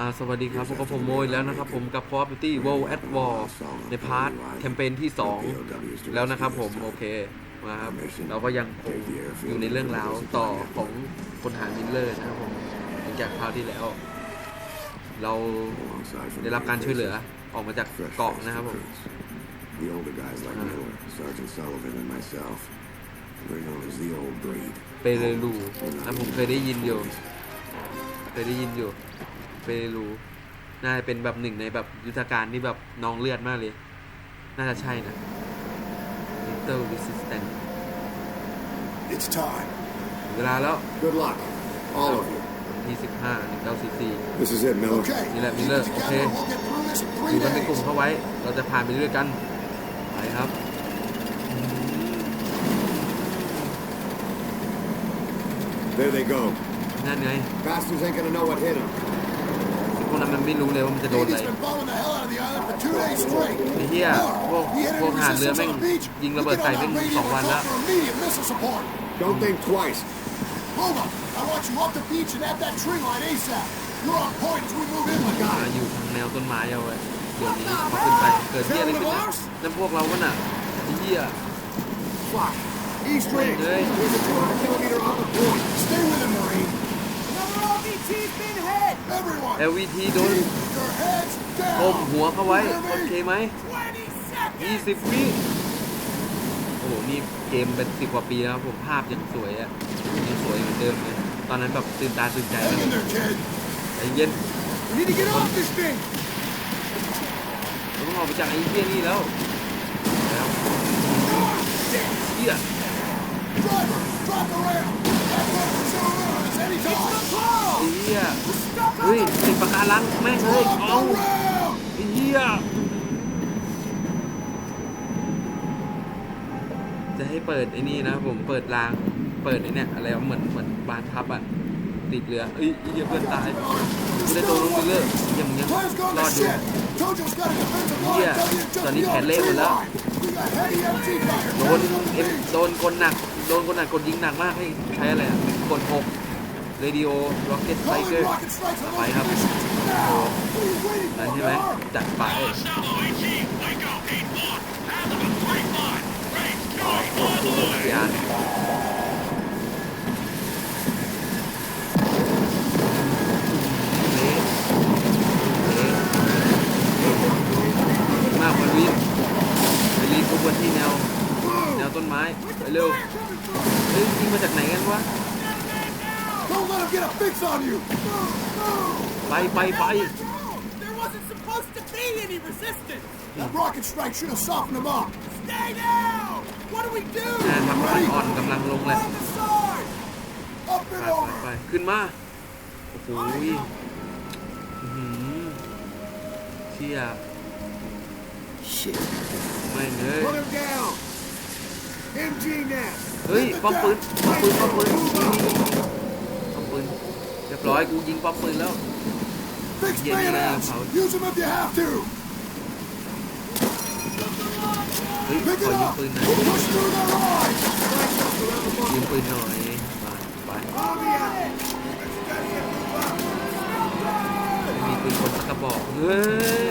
อ่าสวัสดีครับพบกับผมโมยแล้วนะครับ ผมกับ Call of Duty World at War ในพาร์ทแคมเปญที่ 2 แล้วนะครับผม โอเคมาครับเราก็ยังคงอยู่ในเรื่องราวต่อของพลทหารมิลเลอร์นะครับผมหลังจากคราวที่แล้ว เราได้รับการช่วยเหลือออกมาจากเกาะนะครับผม The older guys like Miller, Sergeant Sullivan, and myself. We're known as the old breed. เปเรลูนะผมเคยได้ยินอยู่ เคยได้ยินอยู่ เปเรลูน่าจะเป็นแบบหนึ่งในแบบยุทธการที่แบบนองเลือดมากเลย น่าจะใช่นะ Little Resistance It's time. ถึงเวลาแล้ว Good luck, all of you. ที่15 1944 This is it, Miller. Okay. Ni lah, Miller. Together, Okay. We'll get through this in อ three ยู่กันเป็นกลุ่ม days. เข้าไว้ เราจะผ่านไปด้วยกัน ไปครับ There they go. นั่นไง Bastards ain't gonna know what hit them. พวกนั้นมันไม่รู้เลยว่ามันจะโดนอะไร Navy's been bombing the hell out of the island for two days straight. ไอ้เหี้ยพวก He headed พวกทหารเรือ resistance แม่ง on the beach. ยิงระเบิด Get ใส่ on แม่ง that radio สองวัน and แล้ว call for immediate missile support. Don't think twice. Hold up. I want you off the beach and at that tree line ASAP. You're on point as we move in, my มา guy. อยู่ทางแนวต้นไม้เอาไว้เดี๋ยวนี้พอขึ้นไปเกิดเหี้ยอะไรขึ้นนะนั่นพวกเราวะน่ะไอ้เหี้ย Fuck. East Ridge. Hey. There's a 200 kilometer on the point. Stay with him, Marine. Another RBT's been hit! Everyone, LVT โดน keep your heads อม down. หัวเข้าไว้ You hear โอ me? เคไหม20 seconds! 20 วิโอ้โห นี่เกมเป็นสิบกว่าปีแล้วครับผมภาพยังสวยอะยังสวยเหมือนเดิมเลยตอนนั้นแบบตื่นตาตื่นใจ Hang in there, kid. ใจเย็น We need to get off this thing. เราต้องออกไปจากไอ้เหี้ยนี่แล้วแล้วเหี้ย ไอ้เหี้ยเฮ้ยติดปากการังแม่งเฮ้ยเอาไอ้เหี้ยจะให้เปิดไอ้นี่นะผมเปิดราง เปิดไอ้เนี่ยอะไรวะเหมือนเหมือนบานพับอะติดเรือเอ้ยไอ้เหี้ยเพื่อนตายกูได้ตัวลงไปเรื่อยยังยังรอดอยู่ shit. Tojo's got a defensive line Yeah. dug in just Tao đi beyond khẹt the lê tree rồi đó. line. We got heavy MG fire. โดนเอ็มโดนคนหนักโดนคนหนักกดยิงหนักมากให้ใช้อะไรอะกดหก เรดิโอร็อกเก็ตไซเกอร์ไปครับโอ้นั่นใช่ไหมจัดไปอ๋อโอ้โหยานมากคนวินรีบกบวนที่แนว แนวต้นไม้ ไปเร็ว เฮ้ยยิงมาจากไหนกันวะ Don't let him get a fix on you. ไปไปไป There wasn't supposed to be any resistance! That rocket strike should have softened him up. Stay down! What do we do? งานทำการอ่อนกำลังลงแหละ On the side! Up ไป and ไป over. ไปขึ้นมา โอ้โหอื้อหือเชี่ย Shit. ไม่งเอ้ย Put him down. MG net. เฮ้ยป้อมปืนป้อมปืนป้อมปืนป้อม ปืนเรียบร้อยกูยิงป้อมปืนแล้ว Fix Yeah, yeah, bayonets. yeah. Use them if you have to. เฮ้ย Pick ขอ it ยิง up. ปืนหน่อย We'll push through their lines. ยิงปืนหน่อยไปไป Army out. Steady and move up. ไม่มีปืนคนสักกระบอกเฮ้ย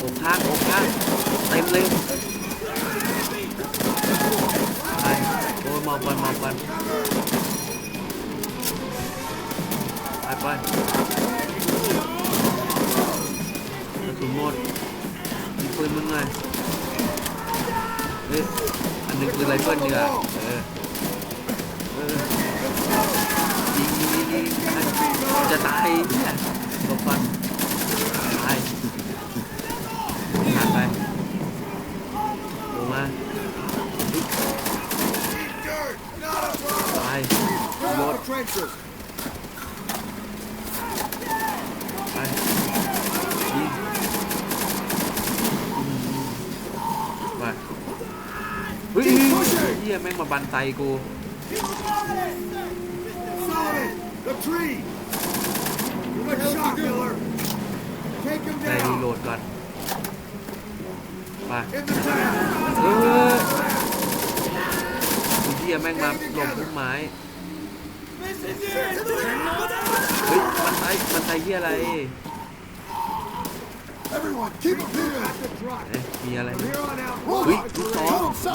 อกข้างอกข้างเต็มเลยไปโอ้ยมองกันมองกันไปไปกระสุนหมดมีปืนมึงไงเฮ้ยอันนึงปืนไรเฟิลดีกว่าเออเออจะตายเนี่ยหลบก่อนตายผ่านไปลงมา Dirt, not a problem. ตาย Clear รไปมาเฮ้ยเฮียแม่งมาบันไตกูไต่โหลดก่อนไปเออเฮียแม่งมาลงพุ่มไม้ เฮ้ยมันไปมันไปเฮียอะไรมีอะไรไหมเฮ้ยทุกซองโอ้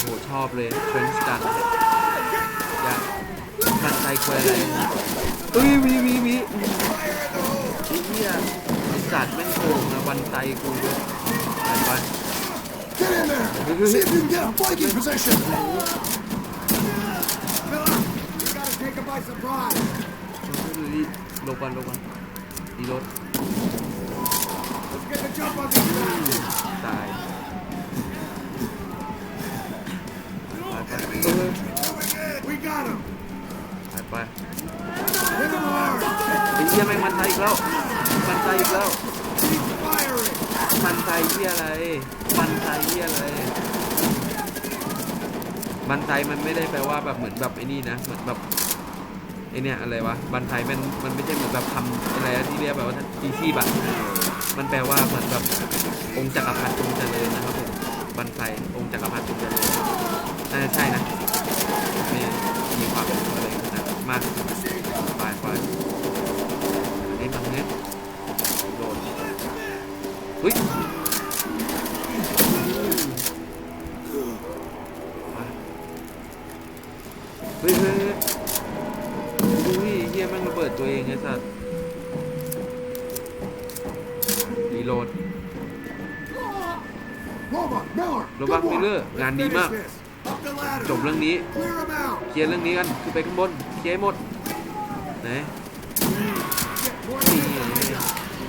โหชอบเลยเทรนส์กันอยากมันไปควยอะไรเฮ้ยมีมีมีเฮียไอ้สัตว์แม่งโกงนะวันไตกูไปไป Get in there! See if you can get a flanking position! Miller, you gotta take him by surprise. รีหลบก่อนหลบก่อนดีรถ Let's get the jump on this guy. ตายไปไปเออ We got him. ไปไป Hit him hard. ไอ้เหี้ยแม่งมันไทยอีกแล้ว มันไทยอีกแล้ว Keep firing. มันไทยเหี้ยอะไร มันไทยเหี้ยอะไร มันไทยมันไม่ได้แปลว่าแบบเหมือนแบบไอ้นี่นะ เหมือนแบบ ไอเนี่ยอะไรวะบันไทยมันมันไม่ใช่เหมือนแบบคำอะไรที่เรียกแบบว่าจีชีบอะมันแปลว่าเหมือนแบบองค์จักรพรรดิจงเจริญนะครับผมบันไทยองค์จักรพรรดิจงเจริญน่าจะใช่นะมีมีความเป็นอะไรนะมากไปไป รบัก good มิ work. เลอร์งานดีมาก จบเรื่องนี้ เคลียร์เรื่องนี้กันคือไปข้างบน เคลียร์หมดไหน Get toward the area.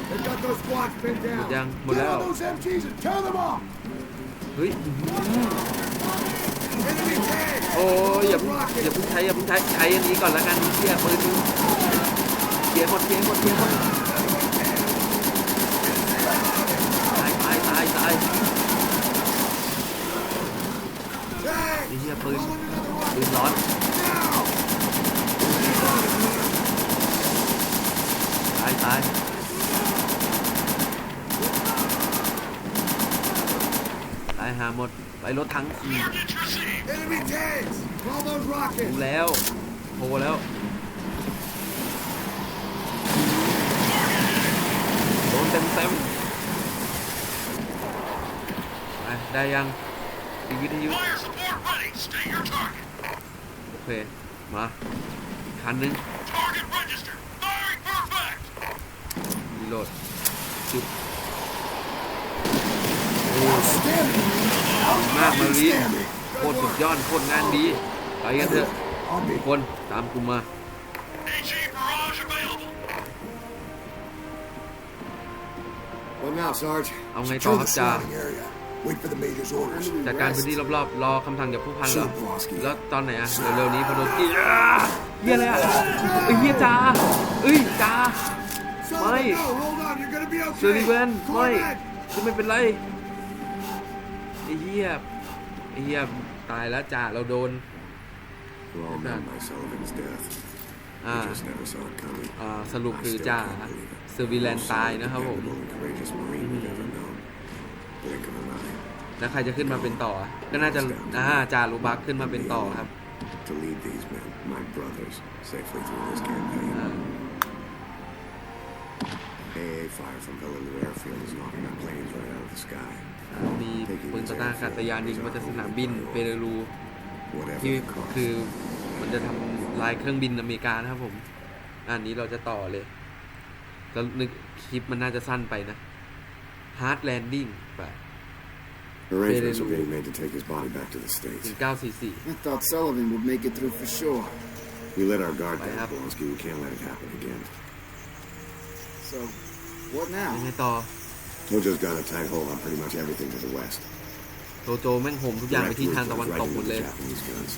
They've got those squads pinned หมดยังหมดแล้ว เฮ้ย โอ้ยอย่าเพิ่งอย่าเพิ่งใช้อย่าเพิ่งใช้ใช้อันนี้ก่อนละกันเคลียร์ปืนเคลียร์หมดเคลียร์หมดเคลียร์หมดตายตายตายตาย Tank. ไอ้เหี้ยปืน Rolling into the rock. ปืนร้อน Now. ตายตายตายหาหมดไปรถถังอืม Targets received. Enemy tanks. Call those ดู rockets. แล้วโทรแล้วโดนเต็มเต็มๆไปได้ยังอีกวิทยุ โอเค มาอีกคันหนึง Target registered. Firing perfect. รีโหลดจุด Outstanding. มากมาลี Outstanding. โคตรสุดยอดโคตรงานดีไปกันเถอะ On ทุ me. กคนตามกูมา HE barrage available. What now, Sarge? Ông ngay Secure to the hấp trà. surrounding area. Wait for the major's orders. จัดการพื้นที่รอบๆ รอคำสั่งจากผู้พันเหรอ Sure, แล้วตอนไหนอะเร็วๆนี้พอโดนกี้อ้าเฮียอะไรอะเอ้ยเฮียจ้าเอ้ยจ้า Sullivan, Mày. no, hold on, you're gonna be เซอร์ okay. ริเวนไม่ Corvette. กูไม่เป็นไรไอ้เฮียไอ้เฮียตายแล้วจ่าเราโดน We're all known by Sullivan's death. Ah. We just never saw it coming. อ่าสรุป I คือ still จ่า can't believe it. เซอร์วิแลนตายนะครับผม แล้วใครจะขึ้นมาเป็นต่ออะก็น่าจะอ่าจ่าลูบักขึ้นมาเป็นต่อครับ To lead these men, my brothers, safely through this campaign. อ่า AA fire from Villaloo Airfield is knocking our planes right out of the sky. มีปืนต่อต้านอากาศยานยิงมาจากสนามบินเปรู Whatever ที่ the cost. คือมันจะทำลายเครื่องบินอเมริกานะครับผม อันนี้เราจะต่อเลยแล้วนึกคลิปมันน่าจะสั้นไปนะ Hard Landing ไป Arrangements are being made to take his body back to the States. 1944 I thought Sullivan would make it through for sure. We let our guard I down, have- Blonsky. We can't let it happen again. So, what ยั now? งไงต่อ Tojo's got a tight hold on pretty much everything to the west. โจโจแม่งโหมทุกอย่างไปที่ทางตะวันตกหมดเลย Japanese guns.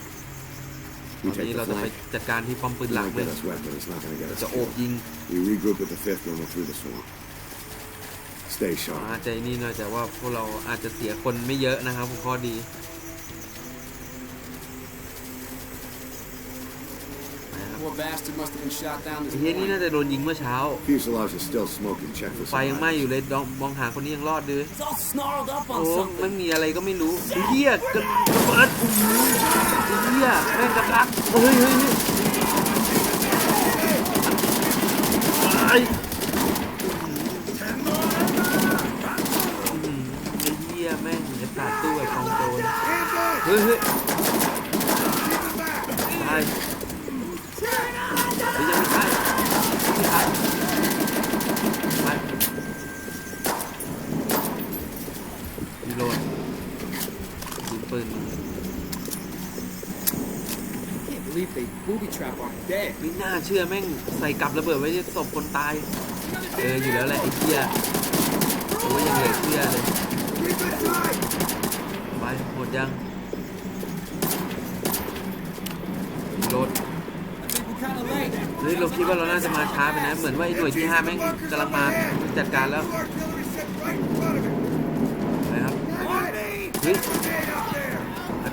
ต We อน take นี้ the เราจะไป flank. จัดการที่ป้อมปืน It หลัก might เลย get us wet, but it's not going to get us จะโอบ killed. ยิง We regroup with the fifth when we're through the swamp. Stay อาจ sharp. จะนี่หน่อยแต่ว่าพวกเราอาจจะเสียคนไม่เยอะนะครับผมข้อดีนะครับ Poor bastard must have been shot down ไอ้ this เฮียนี่ morning. น่าจะโดนยิงเมื่อเช้า Fuselage is still smoking. Check for ไฟยังไหม้อ survivors. ยู่เลยลองมองหาคนนี้ยังรอดด้วย He's all snarled up โอ้ on ไม่ something. มีอะไรก็ไม่รู้ไอ้เฮียกระระเบิดอู้หูไอ้เฮียแม่งกระลักเฮ้ยเฮ้ยเฮ้ยไอ้ไอ้เฮียแม่งจะตัดตู้แบบกองโจรเฮ้ยเฮ้ยตายเฮ้ยยังไม่ตายยังไม่ตายไปรีโหลดยิงปืน Can't believe they booby trap our dead. ไม่น่าเชื่อแม่งใส่กับระเบิดไว้ที่ศพคนตาย เอออยู่แล้วแหละไอ้เหี้ยโอ้ยยังเหลือเชื่อเลยไปหมดยังรถเฮ้ยเราคิดว่าเราน่าจะมาช้าไปนะ เหมือนว่าไอ้หน่วยที่ห้าแม่งกำลังมาจัดการแล้วไปครับเฮ้ย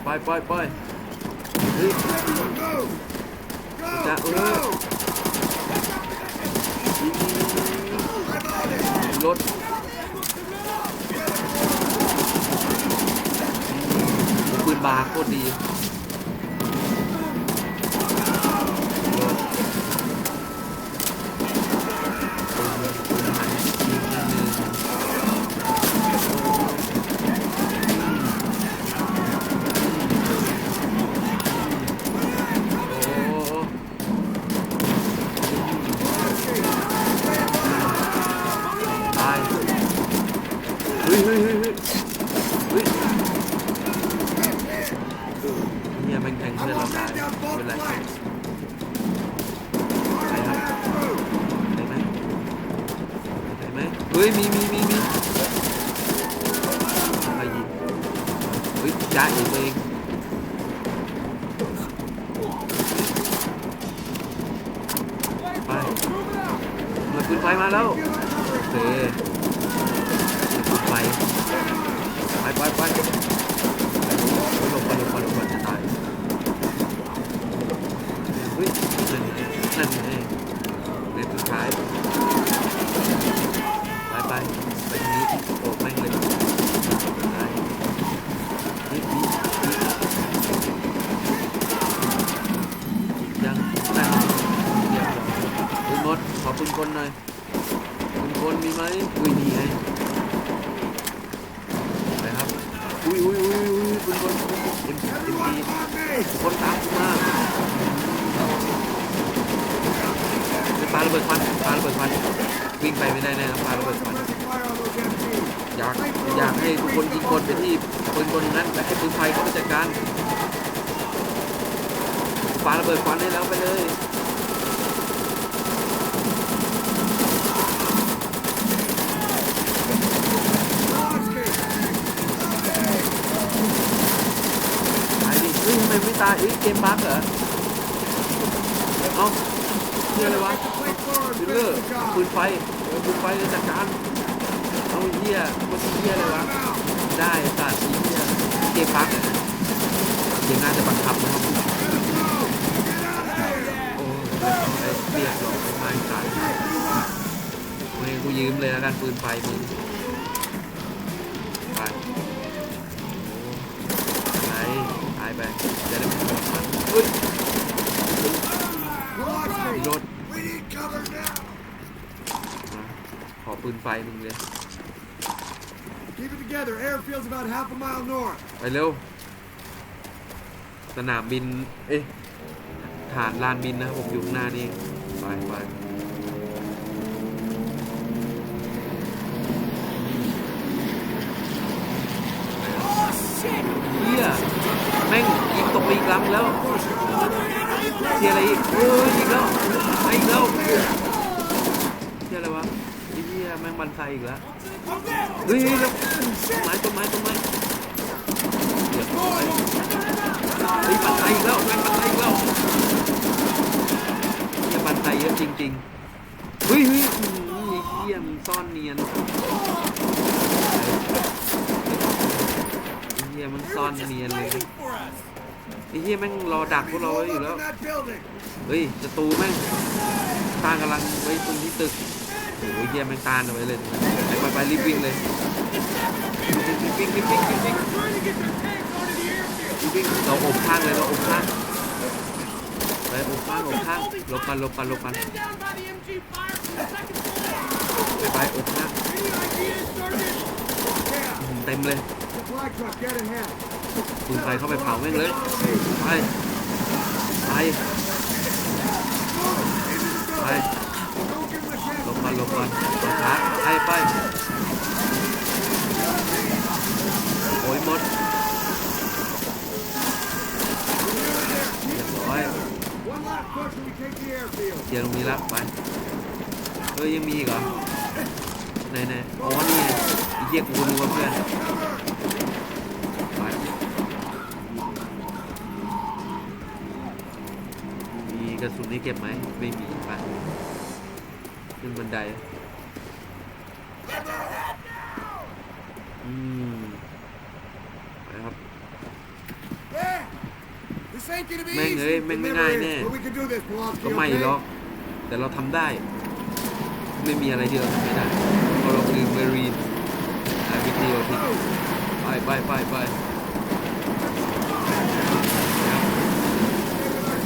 ไปไปไปไปเฮ้ยจะเออยิงยิง รถปืนบาโคตรดี เฮ้ยเฮ้ยเฮ้ยเฮ้ยเฮ้ยเนี่ยแม่งแทงเพื่อนเราตายไม่เป็นไรไปครับได้ไหมได้ไหมเฮ้ยมีมีมีมีใครยิงเฮ้ยจ้าเองเองไปเมื่อปืนไฟมาแล้วโอเคปืนไฟไปไปไปหลบไปหลบไปหลบไปจะตาย เฮ้ยนั่นไงนั่นไงเดือนสุดท้าย ไปไปไปทางนี้โอ้แม่งเลยตายเฮ้ยนี่นี่ยังนั่นเดี๋ยวปืนหมดขอปืนกลหน่อยปืนกลมีไหมอุ้ยนี่ไงไปครับอุ้ยอุ้ยอุ้ยอุ้ยปืนกลเอ็มเอ็มพีคนตามกูมา ปาระเบิดควันปาระเบิดควันวิ่งไปไม่ได้แน่ปาระเบิดควันอยากอยากให้ทุกคนยิงคนไปที่ปืนคนนั้นและให้ปืนไฟเข้าไปจัดการปาระเบิดควันให้แล้วไปเลยตายดิเฮ้ยทำไมไม่ ตายอ้ยเกมบั๊กเหรอ เอ้าเฮียอะไรวะฟิลเลอร์ปืนไฟปืนไฟเลยจัดการเอาเหี้ยมันเหี้ยอะไรวะ ได้สัตว์ไอ้เหี้ยเกมพักเนี่ยเกมน่าจะบังคับนะครับโอ้ยเรียบร้อยเรียบร้อยไม่ตายไม่กูยืมเลยแล้วกันปืนไฟมึง จะได้ไม่ต้องมันเฮ้ยมีรถ We need cover now. มาขอปืนไฟมึงเลย Keep it together. Airfield's about half a mile north. ไปเร็ว สนามบิน เอ๊ะฐานลานบินนะครับผมอยู่ข้างหน้านี่ ไปไปเฮียแม่ง ตกไปอีกลำแล้วเทียอะไรอีกโอ้ยอีกแล้วอีกแล้วเทียอะไรวะไอ้เหี้ยแมงบันไซอีกแล้วเฮ้ยแล้วต้นไม้ต้นไม้ต้นไม้เดี๋ยวไม้เฮ้ยบันไซอีกแล้วแมงบันไซอีกแล้วเหี้ยบันไซเยอะจริงๆเฮ้ยเฮ้ยอื้อหือไอ้เหี้ยมันซ่อนเนียนเหี้ยมันซ่อนเนียนเลย ไอ้เหี้ยแม่งรอดักพวกเราไว้อยู่แล้ว เฮ้ยศัตรูแม่งตานกำลังไว้ตรงที่ตึกโอ้ยเหี้ยแม่งตานเอาไว้เลยไปไปไปรีบวิ่งเลยรีบวิ่งรีบวิ่งรีบวิ่ง Trying to get their tanks onto the airfield. รีบวิ่งเราอบข้างเลยเราอบข้างไปอบข้างอบข้างลบกันลบกันลบกันไปไปอบข้างเต็มเลย Supply truck, get in here. ปืนไฟเข้าไปเผาแม่งเลย ไป ไป ไปลบกันหลบกันหลบขาไปไปโอ้ยหมดเรียบร้อยเคลียร์ตรงนี้ละไป เฮ้ยยังมีอีกเหรอไหนไหนอ๋อนี่ไงเหี้ยกูรู้ว่าเพื่อน นให้เก็บไหมไม่มีไปขึ้นบันไดอืมไปครับ แม่งเอ้ยแม่งไม่ง่ายแน่ก็ไม่หรอกแต่เราทำได้ ไม่มีอะไรที่เราทำไม่ได้เพราะเราคือเมรีนอาวิธีโอทิไปไปไปไป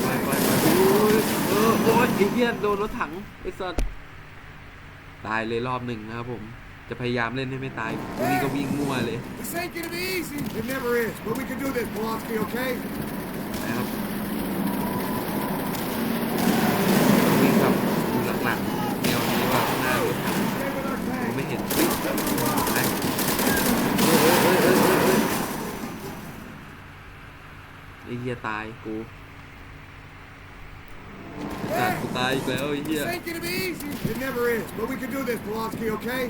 ไปไปไปโอ้ยเออโอ้ ยไอ้เหี้ยโดนรถถังไอ้สัสตายเลยรอบหนึ่งนะครับผม จะพยายามเล่นให้ไม่ตายวันนี้ก็วิ่งมั่วเลย This ain't gonna be easy. It never is, but we can do this, Blonsky, okay? นะครับวิ่งกับดูหลังๆแนวนี้ว่าข้างหน้ารถถัง Stay with our ผม tank. ไม่เห็นเฮ้ยไปเฮ้ยเฮ้ยเฮ้ยเฮ้ยเฮ้ยเฮ้ยไอ้เหี้ยตายกู อีกแล้วไอ้เหี้ย This ain't gonna be easy. It never is, but we can do this, Blonsky, okay?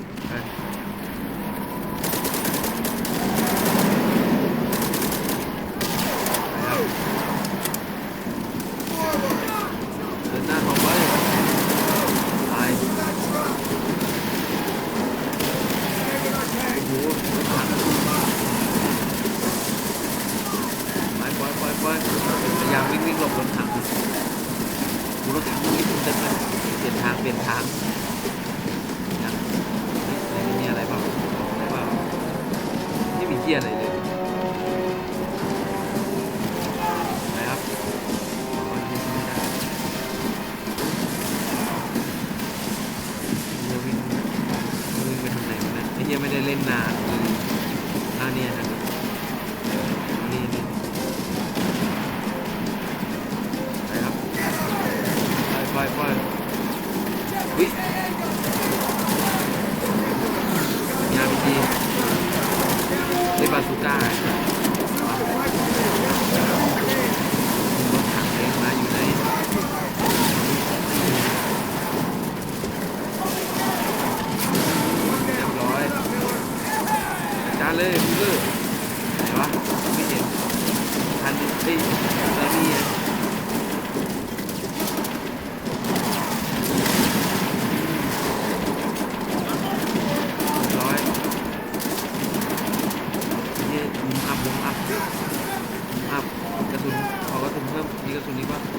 มี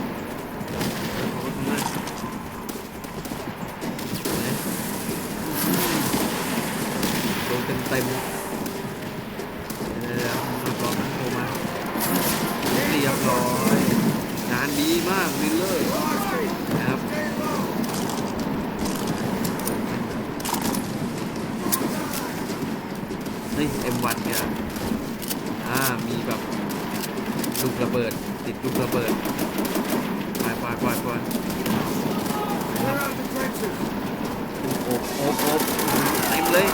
กระสุนนี้ป่ะขอกระสุนหน่อยไหนโดนเต็มเต็มเดี๋ยวเดี๋ยวรอมันโทรมาเรียบร้อยงานดีมากมิลเลอร์นะครับ เฮ้ย M1 เนี่ย อ่า มีแบบลูกระเบิด ติดลูกระเบิดไปไปไปไป We're out of the trenches. โอบโอบโอบเต็มเลย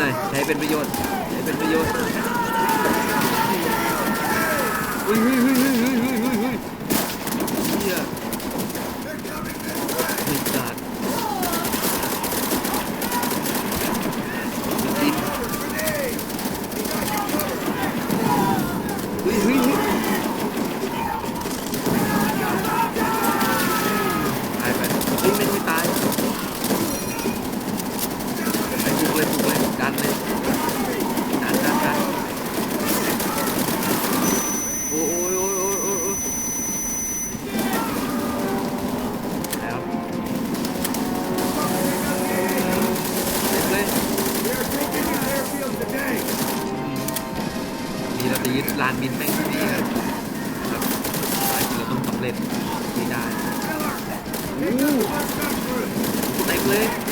หน่อยใช้เป็นประโยชน์ใช้เป็นประโยชน์อุ้ยอุ้ยอุ้ยเฮ้ยเฮ้ยเฮ้ยเฮ้ยเฮ้ยเฮียไม่จัดจริงเฮ้ยเฮ้ยเฮ้ยตายไปเฮ้ยไม่ไม่ตาย ไปปลุกเลยปลุกเลยดันเลยดันดันดันโอ้ยโอ้ยโอ้ยโอ้ยโอ้ยแล้วเล็กเลย They're taking the airfield today. มีเราจะยึด ลานบินแม่งดีครับครับภารกิจเราต้องสำเร็จไม่ได้โอ้เต็มเลย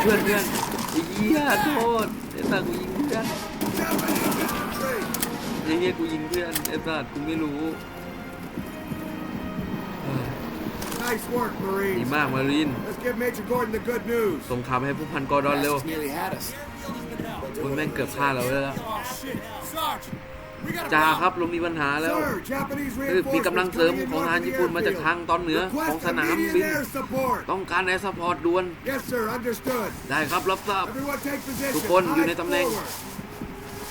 เพื่อนเพื่อนไอ้เหี้ยโทษไอ้สัตว์กูยิงเพื่อนไอ้เหี้ยกูยิงเพื่อนไอ้สัตว์กูไม่รู้เฮ้ย Nice work, ดี Marines. มากมาริน Let's give Major Gordon the good news. ส่งข่าวไปให้ผู้พันกอร์ดอนเร็ว Nearly had us. คุณแม่งเกือบฆ่าเราแล้ว Oh, shit. Sergeant, we got a จ่า problem. ครับเรามีปัญหาแล้ว Sir, Japanese คือมีกำลัง reinforcements เสริม coming in ของท north หาร of the ญี่ปุ่นมาจาก airfield. ทางตอนเหนือของ Request สนามบิน immediate air support. ต้องการแอร์ซัพพอร์ตด่วน Yes, sir. Understood. ได้ครับรับทราบ Everyone take position. ทุกคนอยู่ใน Eyes ตำแหน่ง forward.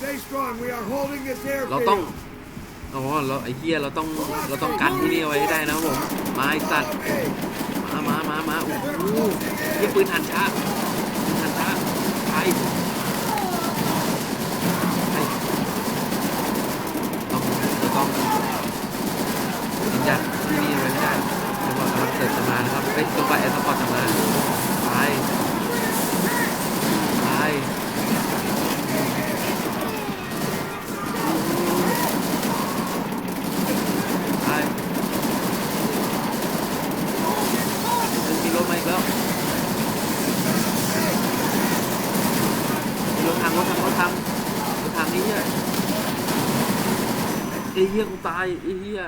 Stay strong. We are holding this เราต้อง airfield. อ๋อเราไอ้เหี้ยเราต้องเราต้องกันที่นี่เอาไว้ให้ได้นะครับผมมาไอ้สัตว์มามามามาโอ้โหเหี้ยปืนหันช้าปืนหันช้าไปไปต้องเราต้องยืนยันที่นี่เอาไว้ให้ได้จังหวะกำลังเสริมจะมานะครับเอ้ยจังหวะแอร์ซัพพอร์ตจะมาไปไปไปเฮ้ยมีรถมาอีกแล้วมีรถทางรถทางรถทางรถทางนี้เนี่ยไอ้เหี้ยกูตายไอ้เหี้ย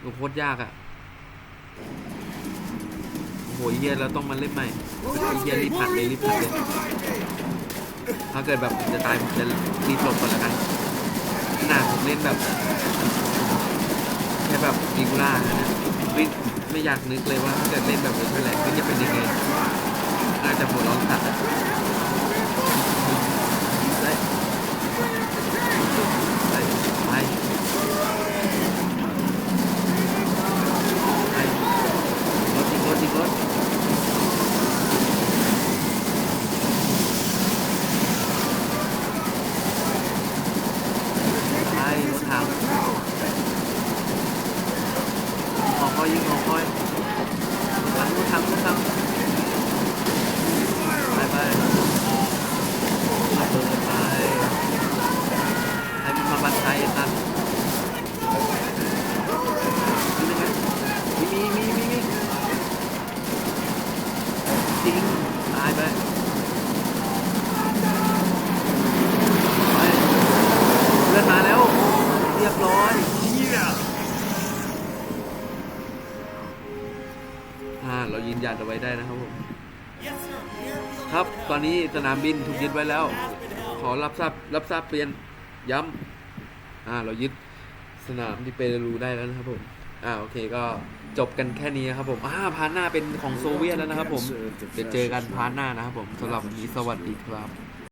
โอ้โคตรยากอะโอ้โหเหี้ยเราต้องมาเล่นใหม่ไอ้เหี้ยรีบผัดเลยรีบผัดเลยถ้าเกิดแบบจะตายผมจะรีบหลบก่อนละกันขนาดผมเล่นแบบแค่แบบดีกูล่านะเนี่ยไม่ไม่อยากนึกเลยว่าถ้าเกิดเล่นแบบเวอร์ชันแรกก็จะเป็นยังไงน่าจะหัวร้อนสัตว์ สนามบินถูกยึดไว้แล้ว ขอรับทราบรับทราบเปลี่ยนย้ำอ่าเรายึดสนามที่เปรูได้แล้วนะครับผมอ่าโอเคก็จบกันแค่นี้นครับผมอ่าพาร์ทหน้าเป็นของโซเวียตแล้วนะครับผมเดี๋ยวเจอกันพาร์ทหน้านะครับผมสำหรับวันนี้สวัสดีครับ